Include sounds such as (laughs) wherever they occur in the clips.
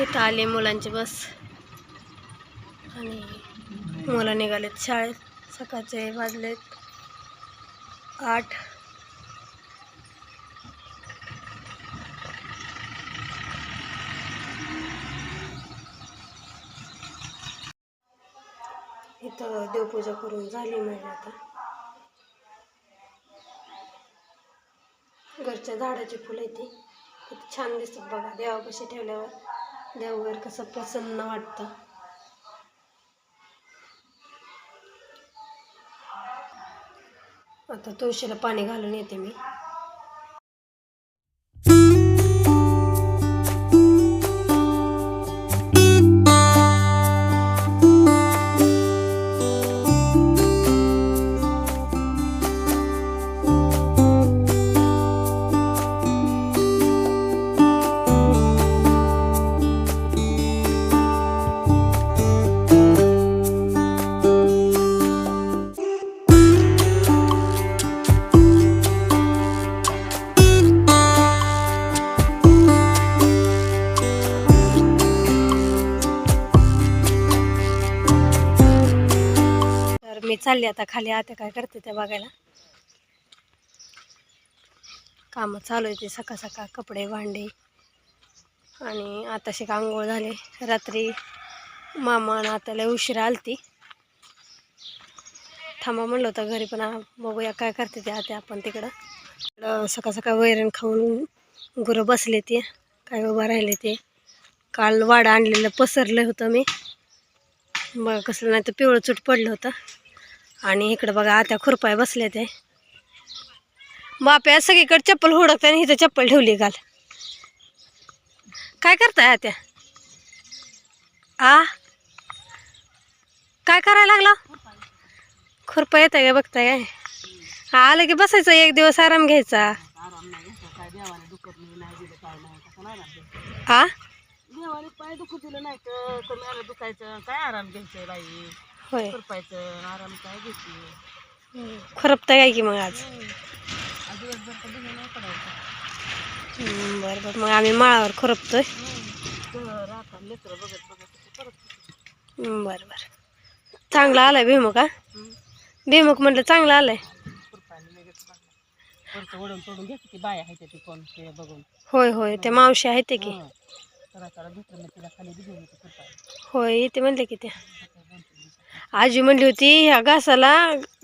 इथं आले मुलांची बस. आणि मुलं निघालेत शाळेत. सकाळचे वाजलेत आठ. इथं देवपूजा करून झाली माझी आता. घरच्या झाडाची फुलं ती. किती छान दिसतात बघा. देवापाशी ठेवल्यावर. देवघर कसं प्रसन्न वाटतं. आता तुळशीला पाणी घालून येते मी. चालली आता खाली आता काय करते त्या बघायला. कामं चालू आहे ते सकाळ सकाळ कपडे भांडे. आणि आताशी आंघोळ झाले. रात्री मामा नात्याला उशीर उशिरा आलती. थांबा म्हणलं होतं घरी पण बघूया काय करते ते आता आपण तिकडं. इकडं सकाळ सकाळ वैरण खाऊन गुरं बसले ते काय उभा राहिले ते. काल वाडा आणलेलं पसरलं होतं मी. बघा कसलं नाही तर पिवळं चूट पडलं होतं. आणि इकडं बघा आता खुरपाय बसले ते. बाप्या सगळीकडे चप्पल हुडकते आणि हिथं चप्पल ठेवली काल काय करताय आत्या? आ? काय करायला लागला? खुरपा येत आहे का बघताय काय? हा, आलं की बसायचं एक दिवस आराम घ्यायचा. आ? देवाने पाय दुखू दिलं नाही तर दुखायचं. काय आराम घ्यायचं बाई? होय. खुरपायचं आराम काय घेतली खुरपताय काय की मग आज? आज दिवसभर तर बिना नाही पडायचं. हम्म, बरं बरं. मग आम्ही माळावर खुरपतोय. घर आता लेकरं बघत बघत ते परत हम्म, बरं बरं. चांगला आलाय भीमुक हा? हम्म. भीमुक म्हटलं चांगला आलाय. खुरपायला लगेच लागलं वरचं ओढून तोडून घेते ती बाया आहे ती कोण ते बघून. होय होय. ते मावशी आहेत ते की. हं. चला चला दुसरं मग तिला खाली बी घेऊन येते खुरपायला होय येते म्हणले की त्या आजी म्हणली होती ह्या घासाला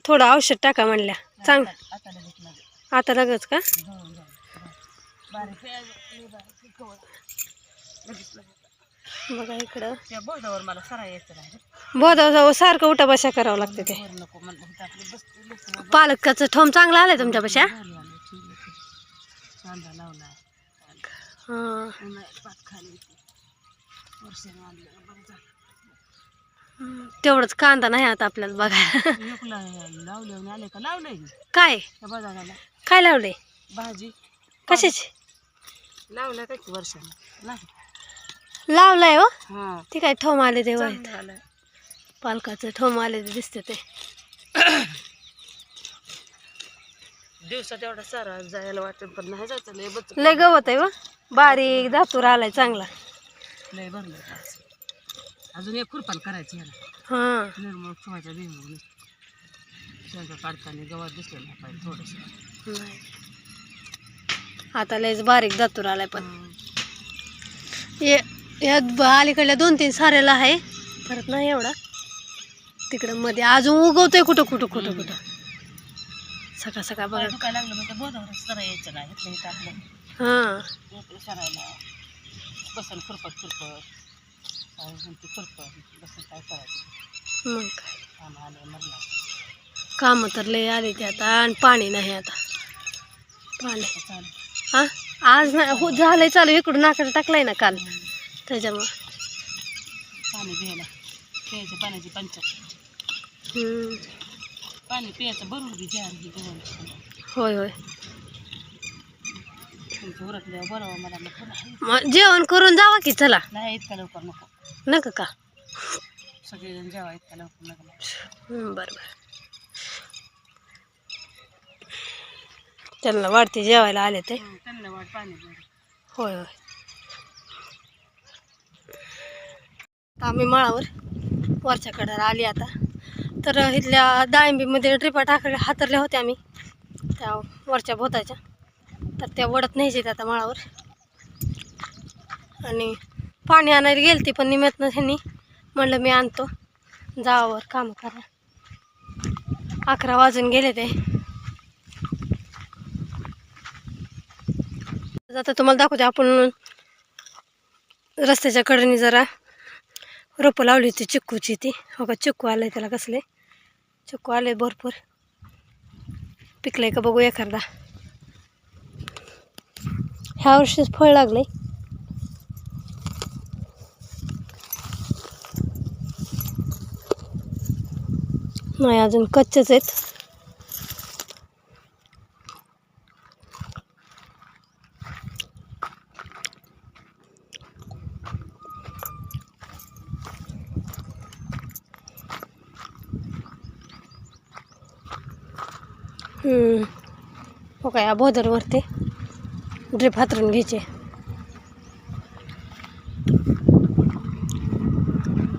थोडं औषध टाका म्हणल्या. चांग आता लगेच का? बघा इकडं. त्या बोर्डावर मला सरा यायचं नाही बोधा जाऊ सारखं उठा बशा करावं लागते ते. पालकाचं ठोम चांगला आलाय तुमच्या बशा झाली आम्ही ठेवलं ते. कांदा लावला हां तेवढंच कांदा नाही आता आपल्याला बघा एकला लावले आणि आले का? लावलंय की? काय? काय लावले भाजी. कशाची? लावलं की नाही लावलाय हो? हां. ते काय ठोम आले ते पालकाचं ठोम आले ते दिसते ते. दिवसात एवढा सारा जायला वाटत पण नाही जायचं. लय बच लय गवत आहे व बारीक धातूर आलाय चांगला. लय भरलं. अजून एक खुरपान करायची ह्याला हां. निर्मळ ठेवायचा निर्मळ शेंगा काढताना गवत दिसलं नाही पाहिजे थोडंसं. नाही. आता लयच बारीक दातूर आलाय पण. ये या ब- अलीकडल्या दोन तीन साऱ्याला आहे. परत नाही एवढा. तिकडं मध्ये अजून उगवतोय कुठं कुठं कुठं कुठं. सकाळ सकाळ बघा. दुखायला लागलं म्हणजे बोधावर सरा यायचं नाही. इथलं हे टाकलं हां. इकडे सरायला. बसन खुरपत खुरपत. काय म्हणते खुरपत बसून काय करायचं? मग काय? काम आलं मरला कामं तर लय आली ते आता आणि पाणी नाही आता. पाणी. चालेल हा? आज नाही हो झालंय चालू. इकडून नाकडं टाकलंय ना काल. त्याच्यामुळं. पाणी घ्यायला. प्यायचं पाण्याची पंचायत हम्म. पाणी प्यायचं भरून घे जार घे घेऊन. होय होय. तुमचं उरकल्यावर बरोबर मला मग पुन्हा मग जेवण करून जावा की चला. नाही इतका लवकर नको. नका का? सगळेजण लवकर? नको बरं बरं. त्यांना वाढते जेवायला आले ते. त्यांना वाट पाणी. होय होय. आम्ही माळावर वरच्या कडाला आली आता. तर इथल्या डाळिंबीमध्ये ड्रिपा टाकल्या हातरल्या होत्या आम्ही त्या वरच्या भोताच्या तर त्या वडत न्यायचे आता माळावर. आणि पाणी आणायला गेलती पण निमित्त ह्यांनी म्हणलं मी आणतो. जावावर काम करा. अकरा वाजून गेले ते. आता तुम्हाला दाखवते आपण रस्त्याच्या कडेने जरा रोपं लावली होती चिक्कूची ती. हो का चिक्कू आलंय त्याला कसले? चिक्कू आले भरपूर. पिकलंय का बघू एखादा. ह्या वर्षीच फळ लागले नाही अजून कच्चेच आहेत. हो काय अबोदरवरती बोदरवरती ड्रिप हातरून घ्यायचे.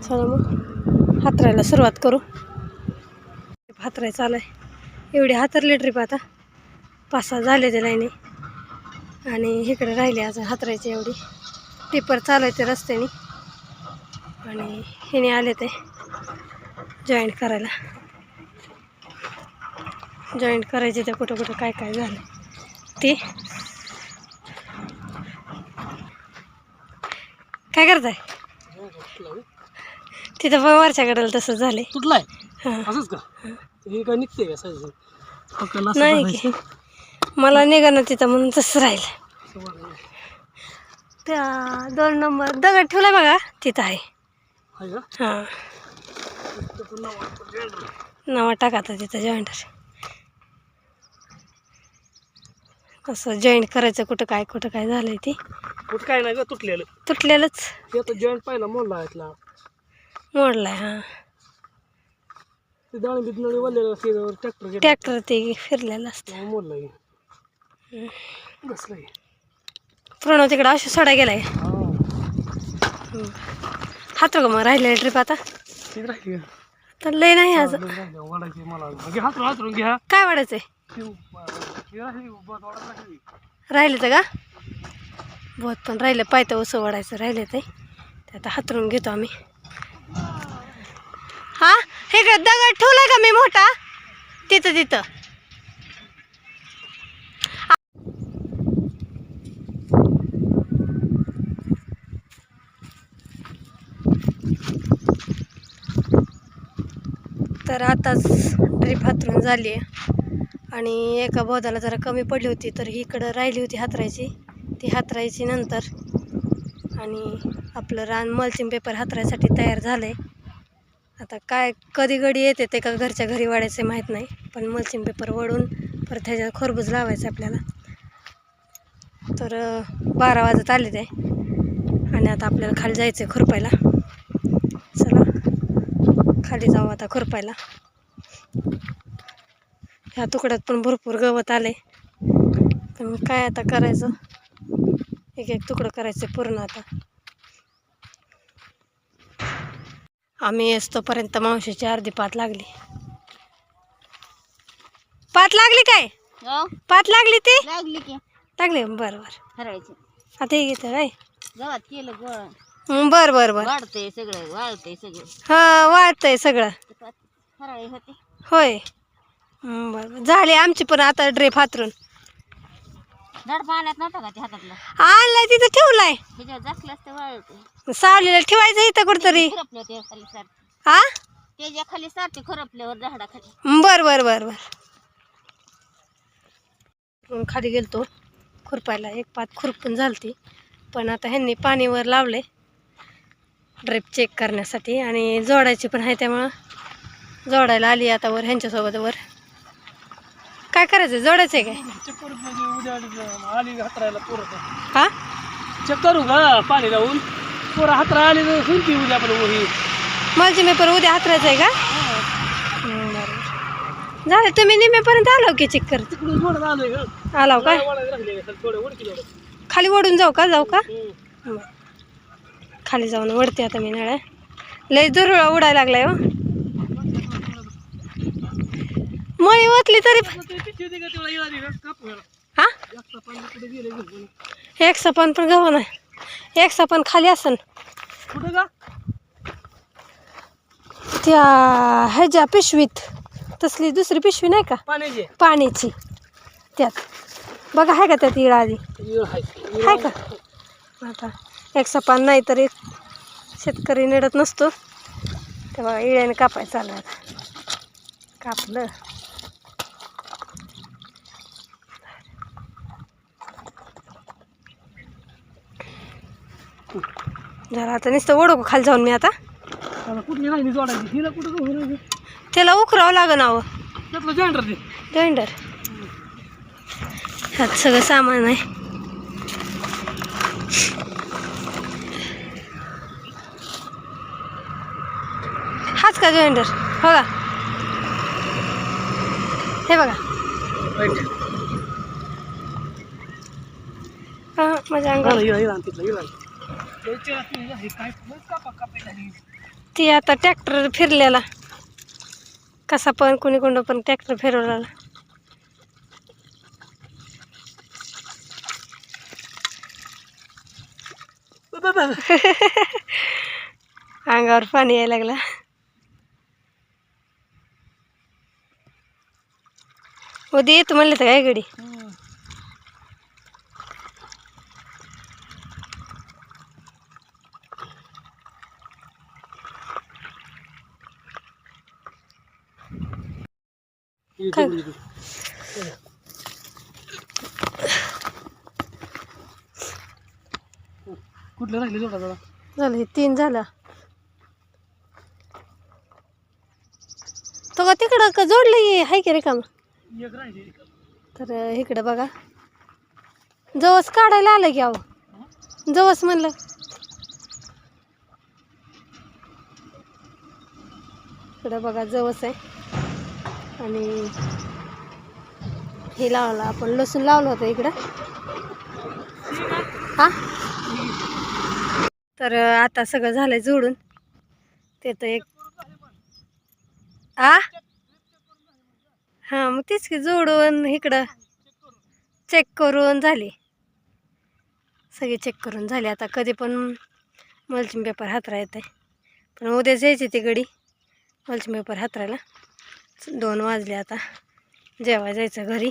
चला मग हातरायला सुरुवात करू. हातराय चालू आहे एवढी हातरली ड्रिप आता. पाच सहा झाले ते लाईने. आणि इकडे राहिले आज हातरायचे एवढी. टिपर चालू आहे ते रस्त्याने. आणि हिने आले ते जॉईंट करायला. जॉईंट करायचे ते कुठं कुठं काय काय झालं. ते. काय करताय? तिथं पण वरच्या कडेला तसं झालंय. तुटलाय हां. असंच का? हे काय निघते का साईज नाही की. मला निघाणं तिथं म्हणून तसं राहिलं. त्या दोन नंबर दगड ठेवलाय बघा तिथं आहे. हां. नावा टाका आता तिथं जॉईंटर असं जॉईंट करायचं कुठं काय कुठं काय झालंय ते. कुठं काय नाही ग तुटलेलं. तुटलेलंच. ते आता जॉईंट पाहिला मोडला इथला मोडलाय हां. ते दाणी बिदनळी वाढलेलं असते ट्रॅक्टर ट्रॅक्टर ते फिरलेलं असतं. मोडला प्रणव तिकडं अशी सोडा गेलाय. हात का मग राहिलेलं ट्रिप आता? ठीक राहिली. तर लय नाही आज. वाढायची मला. घे हातरून हातरून घ्या. काय वाढायचंय? राहिले. तर का? बहुत पण राहिलं पायथं उसं वाढायचं राहिले ते. ते आता हातरून घेतो आम्ही. एक दगड ठेवलाय का मी मोठा? तिथं तिथं. तर आताच ड्रीप हातरून झाली. आहे आणि एका बोधाला जरा कमी पडली होती तर ही इकडं राहिली होती हातरायची. ती हातरायची नंतर. आणि आपलं रान मल्चिंग पेपर हातरायसाठी तयार झालं आहे आता काय कधी घडी येते ते का घरच्या घरी वाढायचे माहीत नाही पण मल्सिंग पेपर वळून परत त्याच्यात खरबूज लावायचं आपल्याला. तर बारा वाजत आले ते. आणि आता आपल्याला खाली जायचं आहे खुरपायला. चला खाली जाऊ आता खुरपायला. ह्या तुकड्यात पण भरपूर गवत आले पण काय आता करायचं? एक एक तुकडं करायचं पूर्ण आता. आम्ही येस्तोपर्यंत मावशीची अर्धी पात लागली. पात लागली काय? पात लागली ती? हो, लागली की. लागली बरं बरं. हरायची आता हे घेतं काय गव्हात केलं गळ. हं, बरं बरं बरं. वाढतंय सगळं सगळं. हा वाढतंय सगळं. हराळी होते. होय. हं, बरं बरं. झाली आमची पण आता ड्रेप हातरून. झाड पाण्यात नव्हता का ते हातातलं? आणलाय तिथं ठेवलाय. त्याच्यावर जास्त असतं वाळते सावलीला ठेवायचं इथं कुठतरी. खरपलं ते खाली सारखं. हा त्याच्याखाली खरपल्यावर झाडाखाली. बर बर बर बर. मग खाली गेलतो. खुरपायला एक पात खुरपून झालती. पण आता ह्यांनी पाणीवर लावले ड्रिप चेक करण्यासाठी. आणि जोडायची पण आहे त्यामुळं. जोडायला आली आता वर ह्यांच्यासोबत वर. काय करायचं? जोडायचं आहे काय? चक्कर उद्या आली हातरायला पोरं हा? चेक करू का पाणी लावून. पोरं हातरा आली तर होईल की उद्या पण ही माझी मी पण उद्या हातरायचं आहे का? हं. झालं तुम्ही निम्मेपर्यंत आलो की चेक कर तिकडून थोडं आलोय का? आलाव काय वाढायला राहिले का? थोडं उडकी थोडं खाली ओढून जाऊ का? जाऊ का? हम्म. बरं. खाली जाऊन वडते आता मी नळ्या. लय दुरळा उडायला लागलाय हो. मळी ओतली तरी हा? एक सपान पण गहू नाही. एक सपान खाली असन. त्या ह्याच्या पिशवीत. तसली दुसरी पिशवी नाही का? पाण्याची. त्यात. बघा आहे का त्यात इळा आधी? आहे. का? आता एक सपान नाही तर एक शेतकरी निडत नसतो. तेव्हा इळ्याने कापाय चालू आहे आता. कापलं. जरा आता नुसतं ओढू खाली जाऊन मी आता. कुठली राहिली जोडायची? हिला कुठं गहू त्याला उकरावं लागेल नावं त्यातलं जॉईंटर ते ग्राइंडर ह्यात सगळं सामान आहे. हाच का ग्राइंडर बघा. हे बघा. हा माझ्या अंगावर. ती आता ट्रॅक्टर फिरलेला. कसा पण कोणी कोण पण ट्रॅक्टर फिरवलेला. (laughs) अंगावर पाणी यायला लागला. उद्या येतो म्हणलं तर काय गडी? कुठलं राहिले जोडा दादा झालं हे तीन झालं. तो का तिकडं का जोडलं हे? हाय की रे काम एक राहिले तर इकडं बघा. जवस काढायला आलं की अहो. जवस म्हणलं. इकडं बघा जवस आहे. आणि हे लावलं आपण लसूण लावलं होतं इकडं. हा? तर आता सगळं झालंय जोडून. ते तर एक आ? हां मग तेच की जोडून इकडं चेक करून झाली. सगळी चेक करून झाली. आता कधी पण मल्चिंग पेपर हातरा आहे पण उद्याच यायची ती गडी मल्चिंग पेपर हातरायला. दोन वाजले आता. जेव्हा जायचं घरी.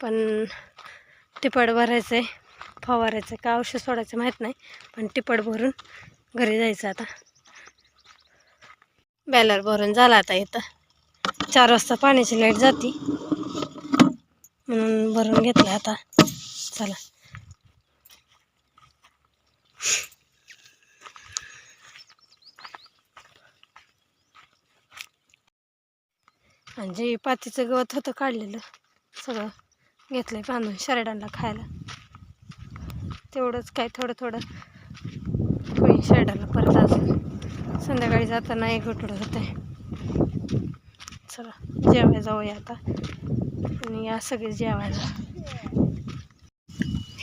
पण टिपड भरायचं आहे फवारायचं का औषध सोडायचं माहीत नाही. पण टिपड भरून घरी जायचं आता. बॅलर भरून झाला आता इथं. चार वाजता पाण्याची लाइट जाती. म्हणून भरून घेतलं आता. चला. आणि जे पातीचं गवत होतं काढलेलं. सगळं घेतलंय बांधून शरडांना खायला. तेवढंच काय थोडं थोडं होईल शरडाला परत अजून. संध्याकाळी जाताना एक गटुडं होतं चला जेवायला जाऊया आता. आणि या सगळे जेवायला.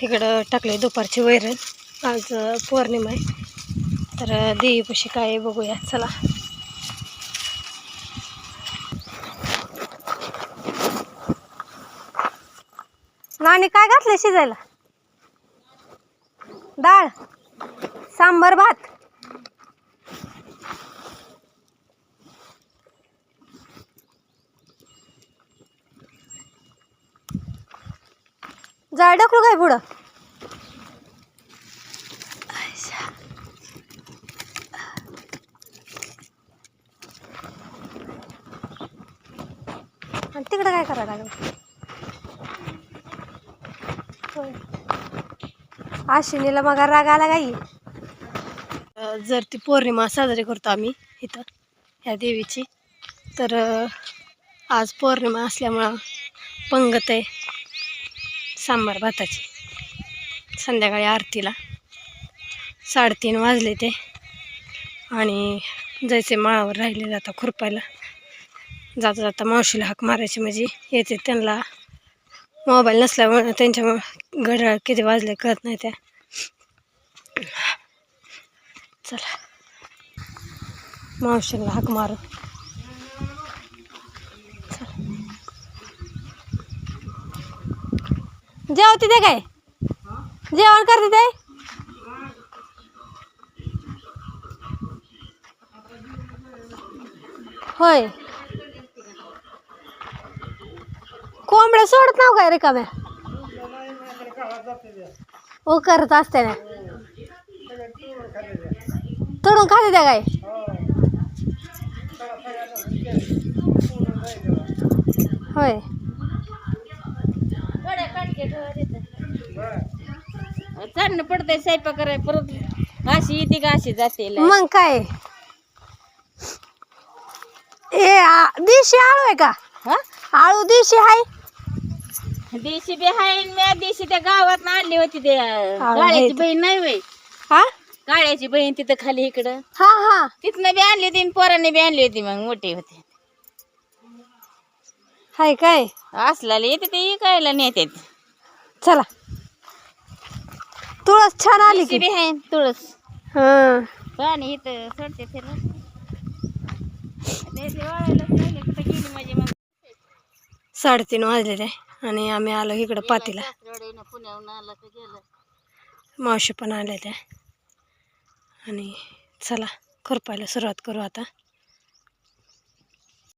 इकडं टाकले दुपारची वैरण. आज पौर्णिमा आहे. तर अं, देवीपाशी काय आहे बघूया. चला. नाणी काय घातलं शिजायला? डाळ सांबर भात. जाय ढकलू काय पुढं? आणि तिकडं काय करायला लागलं? आशिनीला मग राग आला काही? जर ती पौर्णिमा साजरी करतो आम्ही इथं ह्या देवीची तर आज पौर्णिमा असल्यामुळं पंगत आहे सांबार भाताची. संध्याकाळी आरतीला साडेतीन वाजले ते आणि जायचे माळावर राहिले जाता खुरपायला जाता जाता मावशीला हाक मारायची म्हणजे येते त्यांना मोबाईल नसल्यामुळे त्यांच्या घड्याळ किती वाजले कळत नाही त्या. चला. मावशीला हाक मारू जेवते तिथे काय? जेवण करते ते? होय. सोडत नाव काय रिकाम्या ओ करत असते ना. तोडून खाते त्या काय? होय. चांगलं पडतंय स्वयंपाक कराय परत अशी येते का अशी जाते मग काय? ए आ- देशी आळू आहे का? हा? आळू देशी आहे देशी बी आहे मी देशी त्या गावात आणली होती ते काळ्याची आहे. बहीण नाही वय हा? काळ्याची बहीण तिथं खाली इकडं. हा हा. तिथनं बी आणली होती आणि पोरांनी बी आणली होती मग मोठी होती. हाय काय? असलाले येते ते इकायला नेते चला. तुळस छान आली देशी की. बी आहे तुळस. हा. पाणी इथं सोडते कुठं गेली माझी मग साडेतीन वाजलेले आणि आम्ही आलो इकडं पातीला. सासरवाडीनं पुण्याहून आला तर गेलं. मावशी पण आले त्या आणि चला खुरपायला सुरुवात करू आता.